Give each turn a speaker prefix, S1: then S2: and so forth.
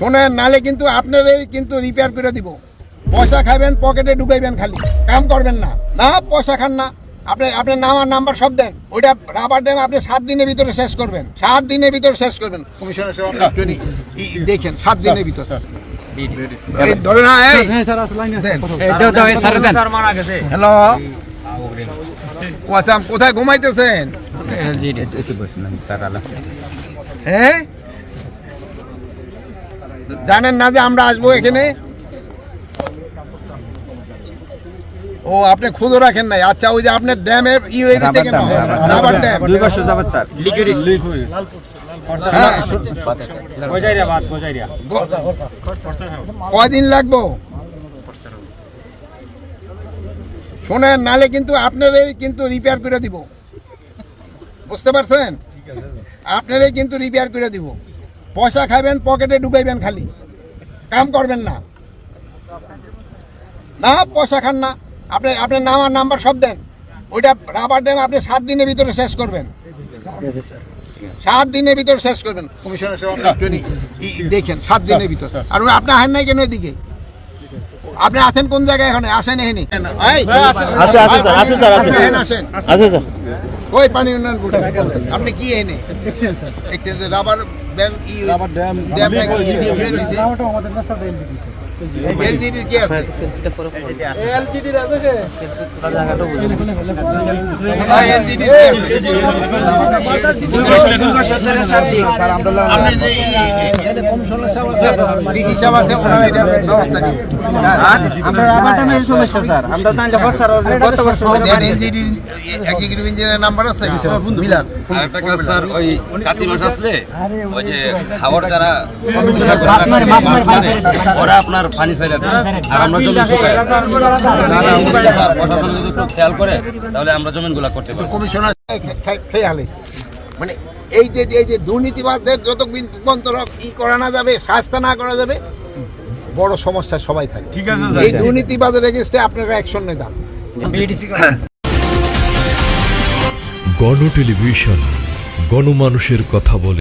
S1: শোনেন নালে কিন্তু আপনারই কিন্তু রিপেয়ার করে দিব। পয়সা খাবেন পকেটে ঢুকাইবেন খালি। কাম করবেন না। না পয়সা খান না। আপনি আপনার নাম আর নাম্বার সব দেন। ওইটা রাবার ড্যাম আপনি সাত দিনের ভিতরে শেষ করবেন। সাত দিনের ভিতরে শেষ করবেন। কমিশনার সাহেব, আপনি দেখেন সাত দিনের ভিতরে। এই ধরে না এই। দেন। হ্যালো। ও আচ্ছা কোথায় ঘুমাইতেছেন? হ্যাঁ? জানেন না যে আমরা আসব এখানে? ও আপনি খুদো রাখেন নাই। আচ্ছা ওই যে আপনার ড্যামের ই হয়ে গেছে কেন রাবার ড্যাম।
S2: দুই বছর যাবত স্যার।
S1: হ্যাঁ। গ- কয়দিন লাগবো? শোনেন নালে কিন্তু আপনারই কিন্তু রিপেয়ার করে দিব। বুঝতে পারছেন? আপনারই কিন্তু রিপেয়ার করে দিব। পয়সা খাবেন পকেটে ঢুকাইবেন খালি। কাম করবেন না। না পয়সা খান না। আপনি আপনার নাম আর নাম্বার সব দেন। ওইটা রাবার ড্যাম আপনি সাত দিনের ভিতরে শেষ করবেন। সাত দিনের ভিতরে শেষ করবেন। কমিশনার দেখেন সাত দিনের ভিতরে। আর ওই আপনি আহেন নাই কেন এদিকে? আপনি আছেন কোন জায়গায় এখানে? আসেন এখানে। এই,
S2: আছে, আছে, স্যার, আছে, স্যার, আছে।
S1: এখানে আসেন ওই পানি উন্নয়ন আপনি কি এনে? রাবার ব্যান্ড ই ড্যাম এলজিডি হ্যাঁ, LGD কি আছে? আপনি যে ই- এখানে কমিশনার আছে, ডিসি সাহেব আছে, ওনারা এটার ব্যবস্থা নিচ্ছে। আর
S2: আমরা আবার সমস্যা স্যার আমরা জানি যখন স্যার গত বছর
S1: দেন LGD এক্সিকিউটিভ নাম্বার আছে মিলান
S3: আরেকটা কাজ স্যার ওই কাতি মাস আসলে ওই যে হাওয়ার যারা ওরা আপনার পানি ছেড়ে দেয়। আর আমরা জমি শুকাই প্রশাসন যদি একটু খেয়াল করে তাহলে আমরা জমিনগুলা করতে পারব।
S1: কমিশনার খেয়ে হালাইছে মানে এই যে এই যে দুর্নীতিবাদদের যত পর্যন্ত ই করা না যাবে শাস্তা না করা যাবে বড় সমস্যা সবাই থাকে। ঠিক আছে এই দুর্নীতিবাদের এগেস্টে আপনারা অ্যাকশন নেন।
S4: গণ টেলিভিশন গণমানুষের কথা বলে।